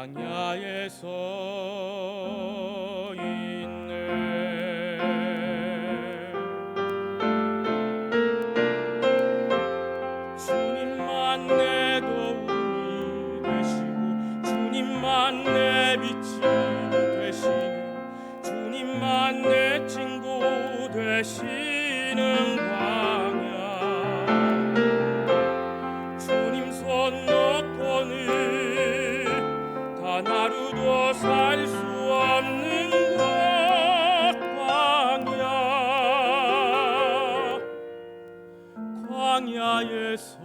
광야에서. 광야에서.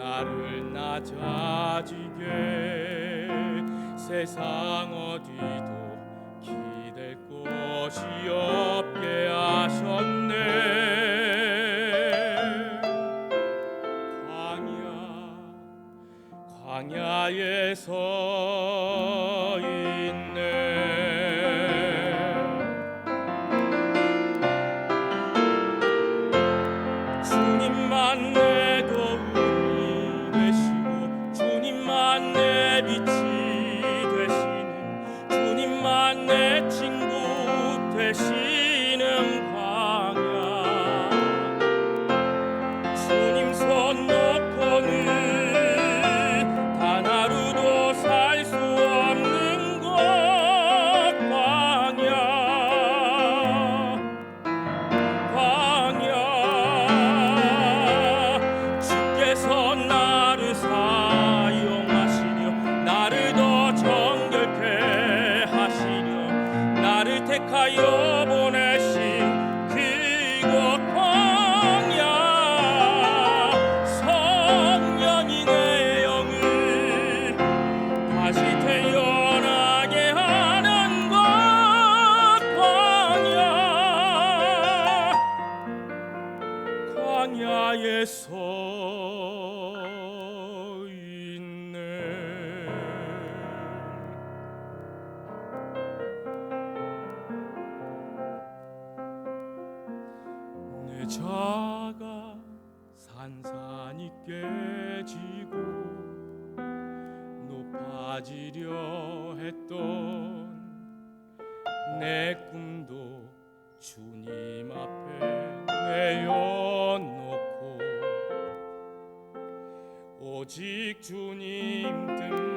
나를 낮아지게 세상 어디도 기댈 곳이 없게 하셨네. 광야 광야에서 오직 주님 뜻만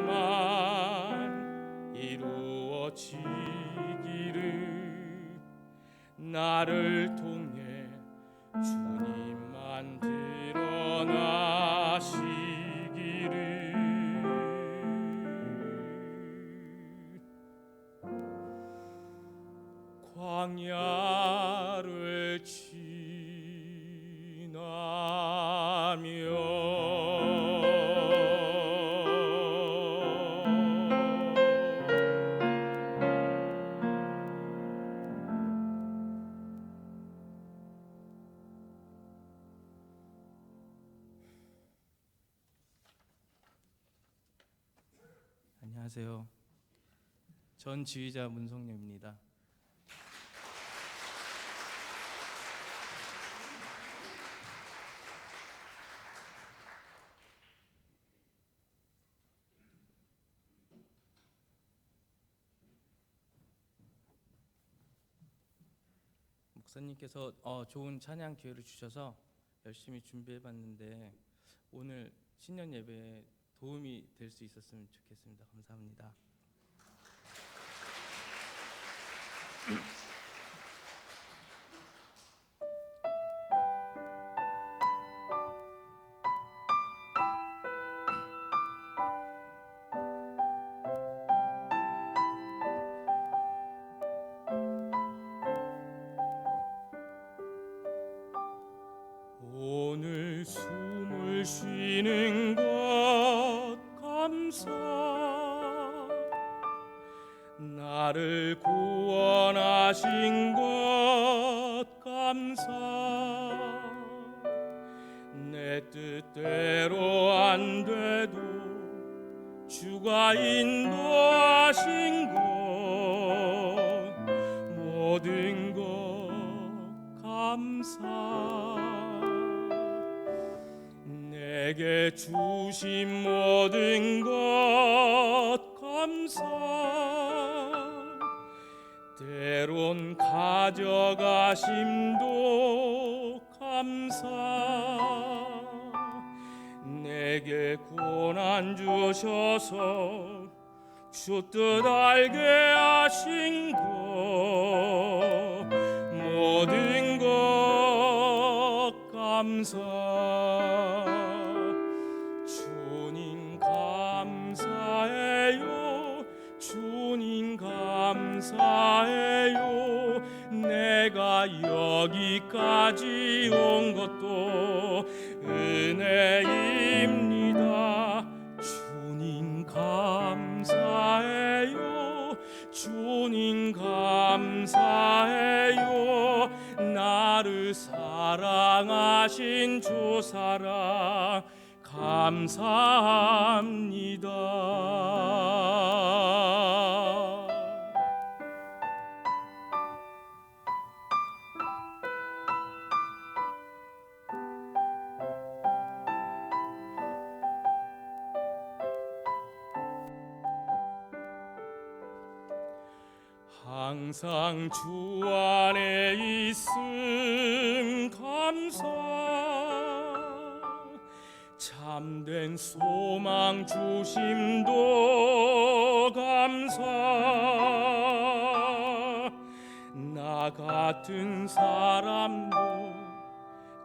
이루어지기를 나를 통해 주님만 드러나 안녕하세요. 전 지휘자 문성녀입니다. 목사님께서 어, 좋은 찬양 기회를 주셔서 열심히 준비해봤는데 오늘 신년 예배 도움이 될 수 있었으면 좋겠습니다. 감사합니다. 안 돼도 주가 인도하신 것 모든 것 감사 내게 주신 모든 것 감사 때론 가져가심도 감사 내게 고난 주셔서 주 뜻 알게 하신 것 모든 것 감사 감사합니다. 항상 주 안에 있음 소망 주심도 감사. 나 같은 사람도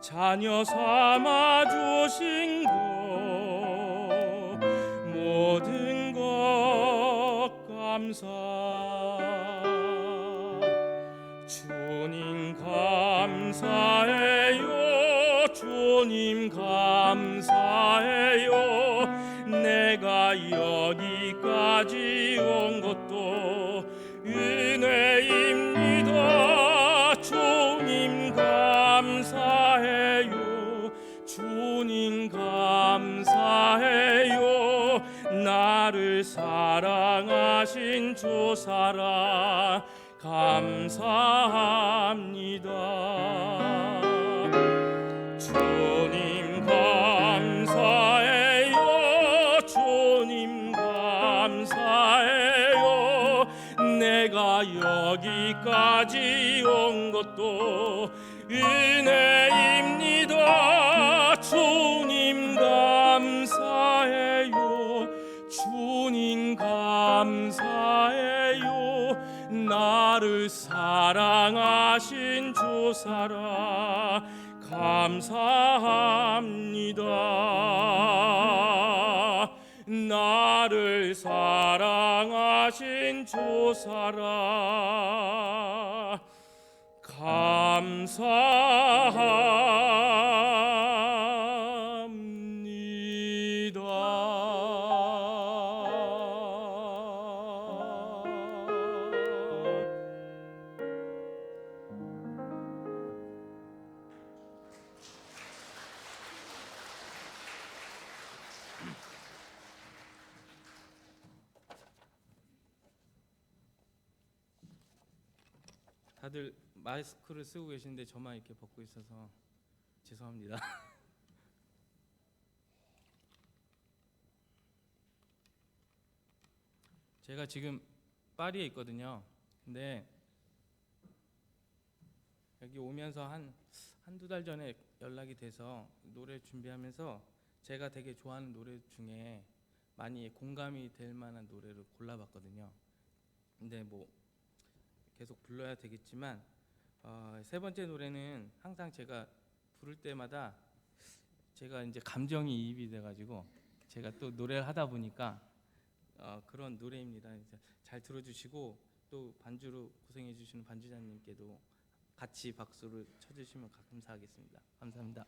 자녀 삼아 주신 것 모든 것 감사. 주님 감사 여기까지 온 것도 은혜입니다. 주님 감사해요. 주님 감사해요. 나를 사랑하신 주 사랑 감사합니다. 나를 사랑하신 주 사랑 감사합 마스크를 쓰고 계신데 저만 이렇게 벗고 있어서 죄송합니다. 제가 지금 파리에 있거든요. 근데 여기 오면서 한 한두 달 전에 연락이 돼서 노래 준비하면서 제가 되게 좋아하는 노래 중에 많이 공감이 될 만한 노래를 골라봤거든요. 근데 뭐 계속 불러야 되겠지만 어, 세 번째 노래는 항상 제가 부를 때마다 제가 이제 감정이 이입이 돼가지고 제가 또 노래를 하다 보니까 어, 그런 노래입니다. 잘 들어주시고 또 반주로 고생해 주시는 반주자님께도 같이 박수를 쳐주시면 감사하겠습니다. 감사합니다.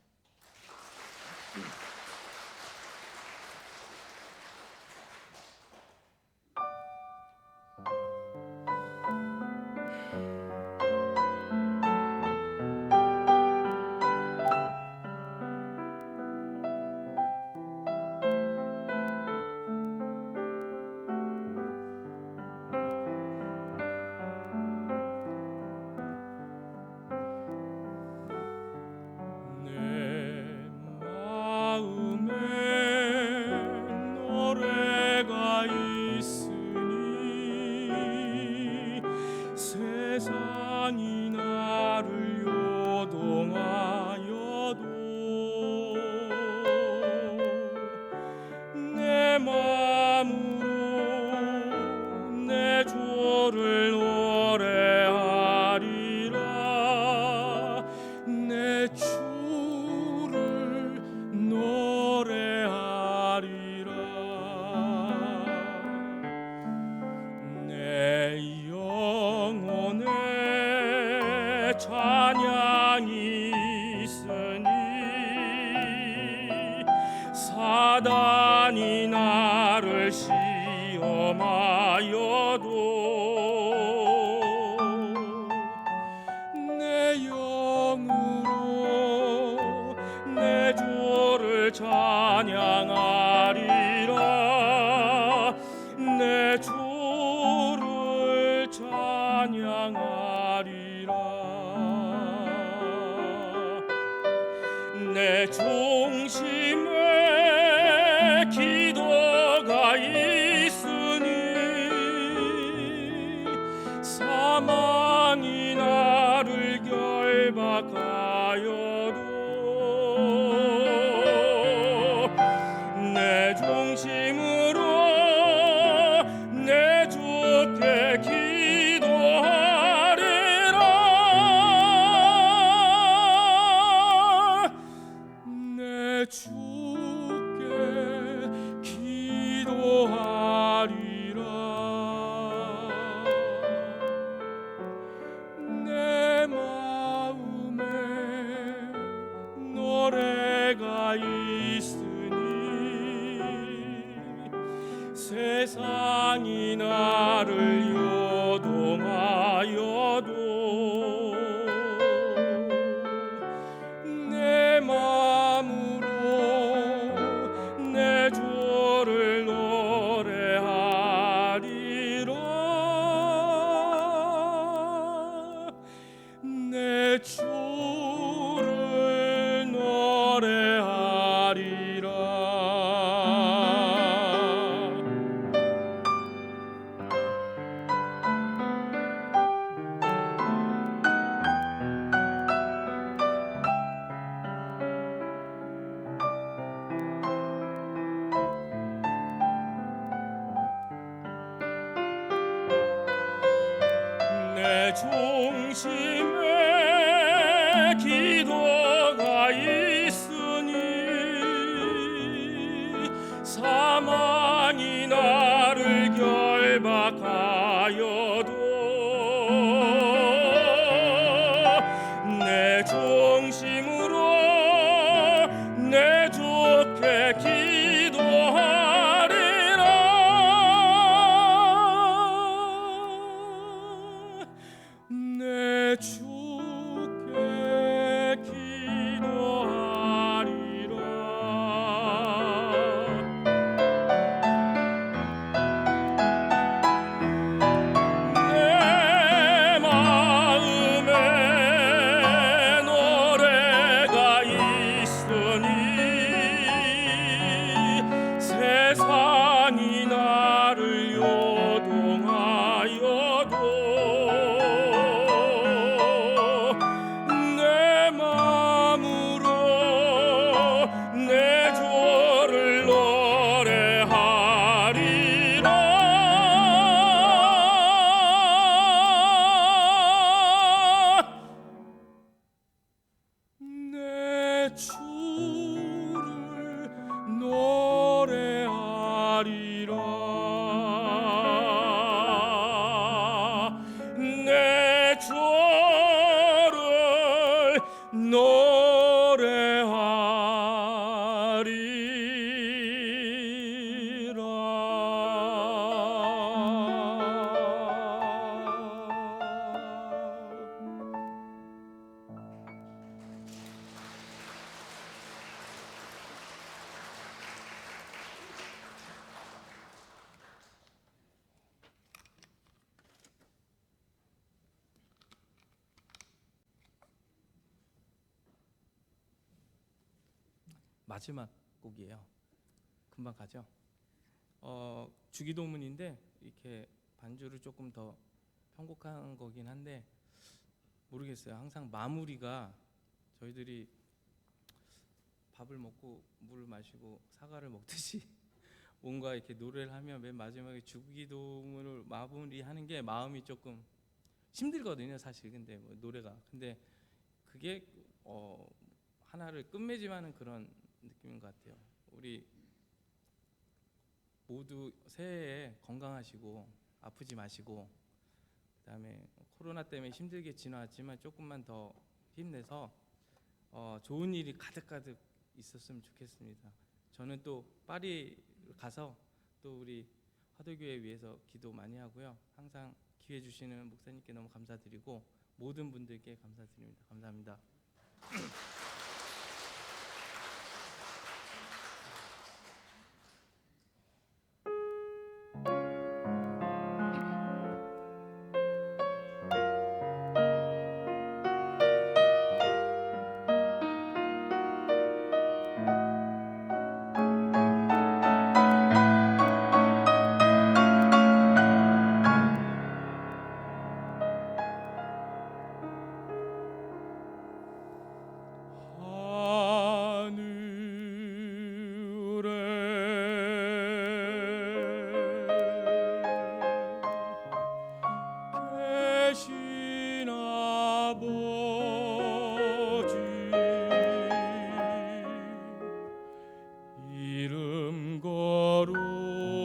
So. 나를 시험하여도 越衷心 마지막 곡이에요. 금방 가죠. 어, 주기도문인데 이렇게 반주를 조금 더 편곡한 거긴 한데 모르겠어요. 항상 마무리가 저희들이 밥을 먹고 물을 마시고 사과를 먹듯이 뭔가 이렇게 노래를 하면 맨 마지막에 주기도문을 마무리하는 게 마음이 조금 힘들거든요, 사실. 근데 뭐 노래가 근데 그게 어, 하나를 끝맺지만은 그런 느낌인 것 같아요. 우리 모두 새해에 건강하시고 아프지 마시고 그다음에 코로나 때문에 힘들게 지나왔지만 조금만 더 힘내서 어, 좋은 일이 가득가득 있었으면 좋겠습니다. 저는 또 파리 가서 또 우리 화도교회 위해서 기도 많이 하고요. 항상 기회 주시는 목사님께 너무 감사드리고 모든 분들께 감사드립니다. 감사합니다. 거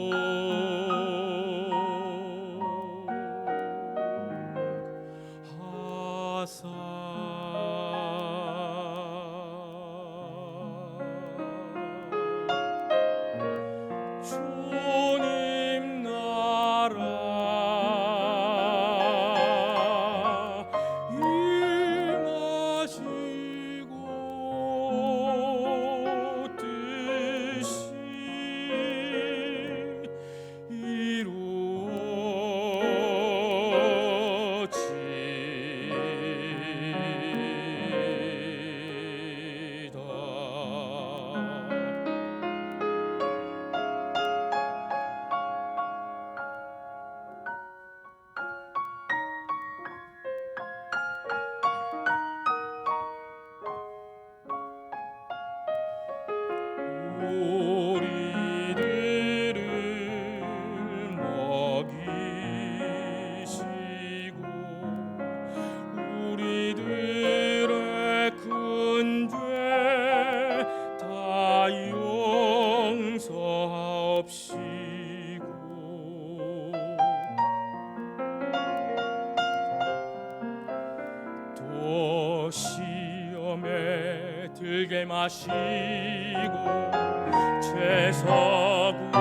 들게 마시고 죄서구